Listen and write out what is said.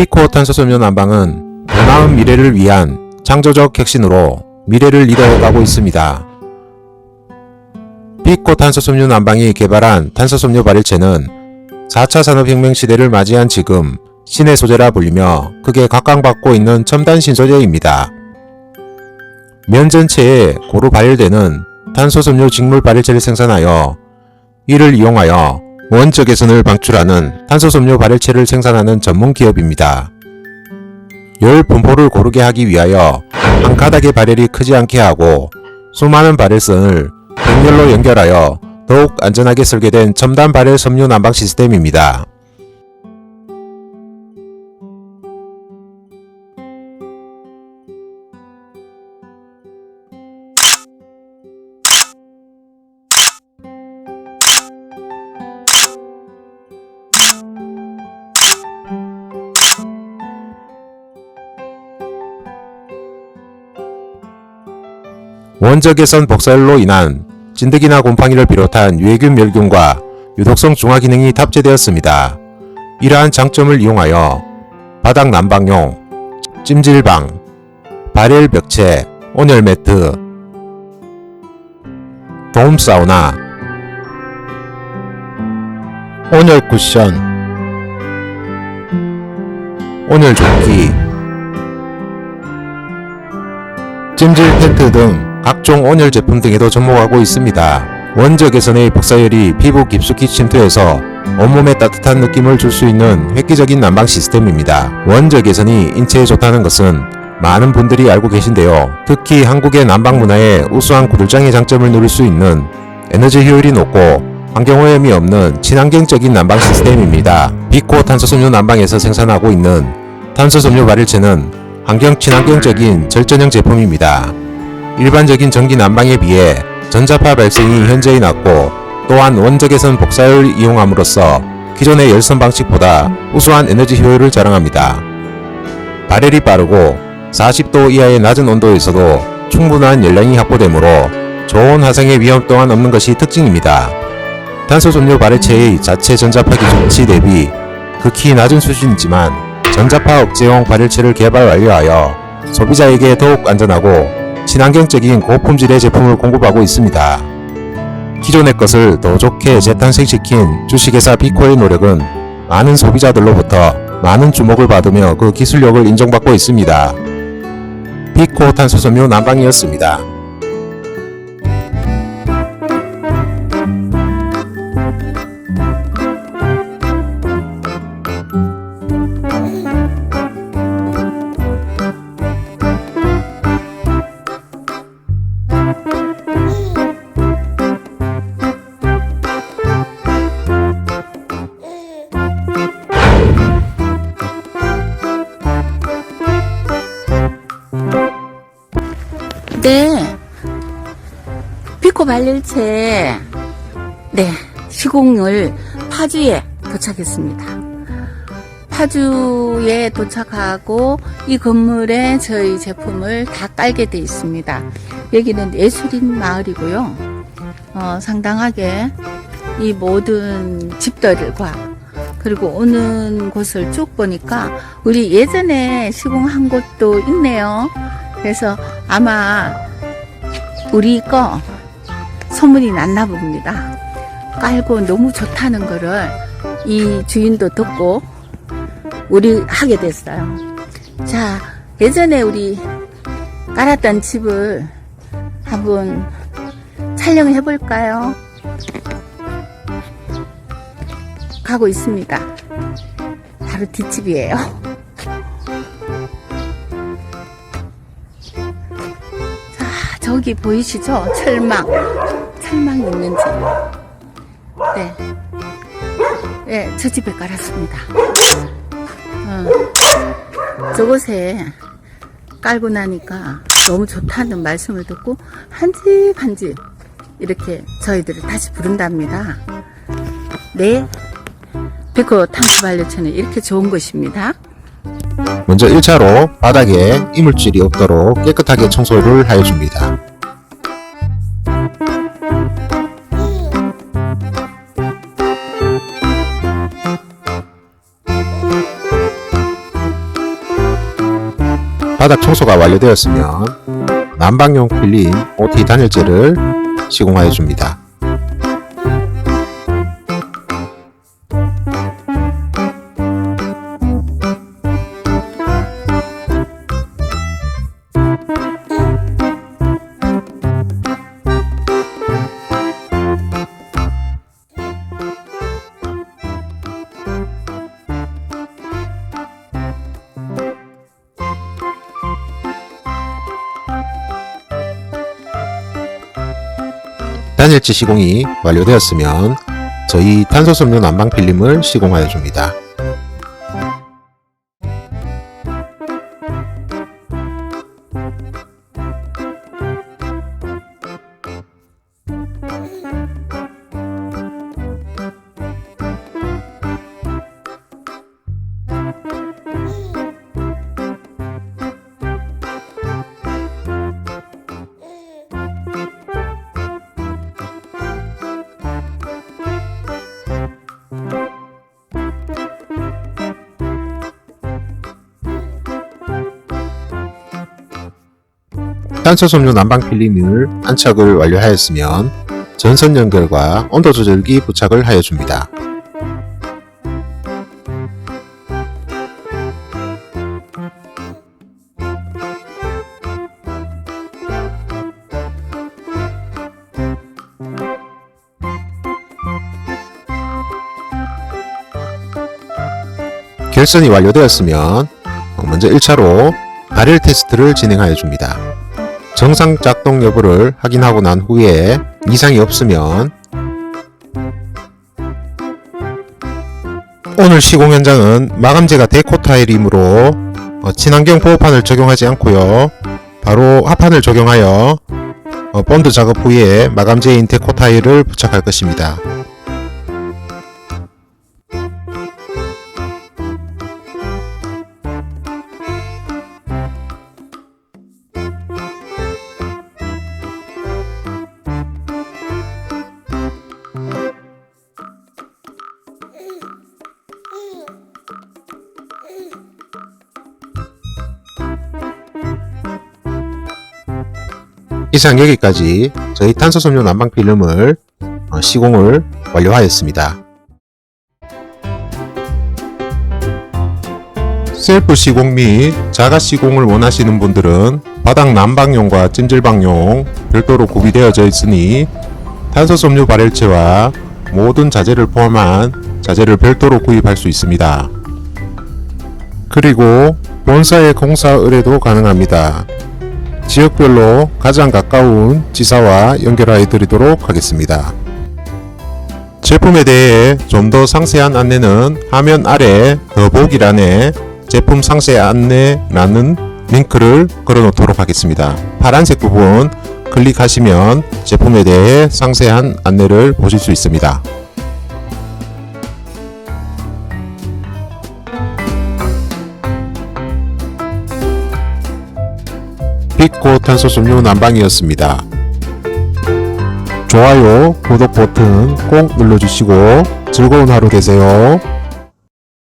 피코 탄소섬유 난방은 더 나은 미래를 위한 창조적 혁신으로 미래를 이뤄가고 있습니다. 피코 탄소섬유 난방이 개발한 탄소섬유 발열체는 4차 산업혁명 시대를 맞이한 지금 신의 소재라 불리며 크게 각광받고 있는 첨단 신소재입니다. 면 전체에 고루 발열되는 탄소섬유 직물 발열체를 생산하여 이를 이용하여 원적 개선을 방출하는 탄소섬유 발열체를 생산하는 전문 기업입니다. 열 분포를 고르게 하기 위하여 한 가닥의 발열이 크지 않게 하고 수많은 발열선을 병렬로 연결하여 더욱 안전하게 설계된 첨단 발열 섬유 난방 시스템입니다. 원적외선 복사열로 인한 찐득이나 곰팡이를 비롯한 유해균 멸균과 유독성 중화 기능이 탑재되었습니다. 이러한 장점을 이용하여 바닥 난방용, 찜질방, 발열 벽체, 온열 매트, 도움 사우나, 온열 쿠션, 온열 조끼, 찜질 텐트 등 각종 온열 제품 등에도 접목하고 있습니다. 원적 개선의 복사열이 피부 깊숙이 침투해서 온몸에 따뜻한 느낌을 줄 수 있는 획기적인 난방 시스템입니다. 원적 개선이 인체에 좋다는 것은 많은 분들이 알고 계신데요. 특히 한국의 난방 문화에 우수한 구들장의 장점을 누릴 수 있는 에너지 효율이 높고 환경오염이 없는 친환경적인 난방 시스템입니다. 비코 탄소섬유 난방에서 생산하고 있는 탄소섬유 발열체는 환경 친환경적인 절전형 제품입니다. 일반적인 전기 난방에 비해 전자파 발생이 현저히 낮고 또한 원적외선 복사열을 이용함으로써 기존의 열선 방식보다 우수한 에너지 효율을 자랑합니다. 발열이 빠르고 40도 이하의 낮은 온도에서도 충분한 열량이 확보되므로 좋은 화생의 위험 또한 없는 것이 특징입니다. 탄소섬유 발열체의 자체 전자파 기준치 대비 극히 낮은 수준이지만 전자파 억제용 발열체를 개발 완료하여 소비자에게 더욱 안전하고 친환경적인 고품질의 제품을 공급하고 있습니다. 기존의 것을 더 좋게 재탄생시킨 주식회사 비코의 노력은 많은 소비자들로부터 많은 주목을 받으며 그 기술력을 인정받고 있습니다. 비코 탄소섬유 난방이었습니다. 네. 피코 발열체. 네. 시공을 파주에 도착했습니다. 파주에 도착하고 이 건물에 저희 제품을 다 깔게 돼 있습니다. 여기는 예술인 마을이고요. 어, 상당하게 이 모든 집들과 그리고 오는 곳을 쭉 보니까 우리 예전에 시공한 곳도 있네요. 그래서 아마 우리 거 소문이 났나 봅니다. 깔고 너무 좋다는 거를 이 주인도 듣고 우리 하게 됐어요. 자, 예전에 우리 깔았던 집을 한번 촬영해 볼까요? 가고 있습니다. 바로 뒷집이에요. 저기 보이시죠? 철망. 철망 있는 집. 네. 네, 저 집에 깔았습니다. 어, 저곳에 깔고 나니까 너무 좋다는 말씀을 듣고 한 집 한 집 이렇게 저희들을 다시 부른답니다. 네. 백호 탄수반려체는 이렇게 좋은 것입니다. 먼저 1차로 바닥에 이물질이 없도록 깨끗하게 청소를 하여줍니다. 바닥 청소가 완료되었으면 난방용 필름 OT 단열재를 시공하여 줍니다. 단열재 시공이 완료되었으면 저희 탄소섬유 난방 필름을 시공하여 줍니다. 탄소섬유 난방 필름을 안착을 완료하였으면 전선 연결과 온도 조절기 부착을 하여 줍니다. 결선이 완료되었으면 먼저 1차로 발열 테스트를 진행하여 줍니다. 정상 작동 여부를 확인하고 난 후에 이상이 없으면 오늘 시공 현장은 마감재가 데코 타일이므로 어, 친환경 보호판을 적용하지 않고요 바로 합판을 적용하여 어, 본드 작업 후에 마감재인 데코 타일을 부착할 것입니다. 이상 여기까지 저희 탄소섬유 난방 필름을 어, 시공을 완료하였습니다. 셀프 시공 및 자가 시공을 원하시는 분들은 바닥 난방용과 찜질방용 별도로 구비되어져 있으니 탄소섬유 발열체와 모든 자재를 포함한 자재를 별도로 구입할 수 있습니다. 그리고 본사의 공사 의뢰도 가능합니다. 지역별로 가장 가까운 지사와 연결하여 드리도록 하겠습니다. 제품에 대해 좀 더 상세한 안내는 화면 아래 더보기란에 제품 상세 안내라는 링크를 걸어 놓도록 하겠습니다. 파란색 부분 클릭하시면 제품에 대해 상세한 안내를 보실 수 있습니다. 빛고 탄소섬유 난방이었습니다. 좋아요, 구독 버튼 꼭 눌러주시고 즐거운 하루 되세요.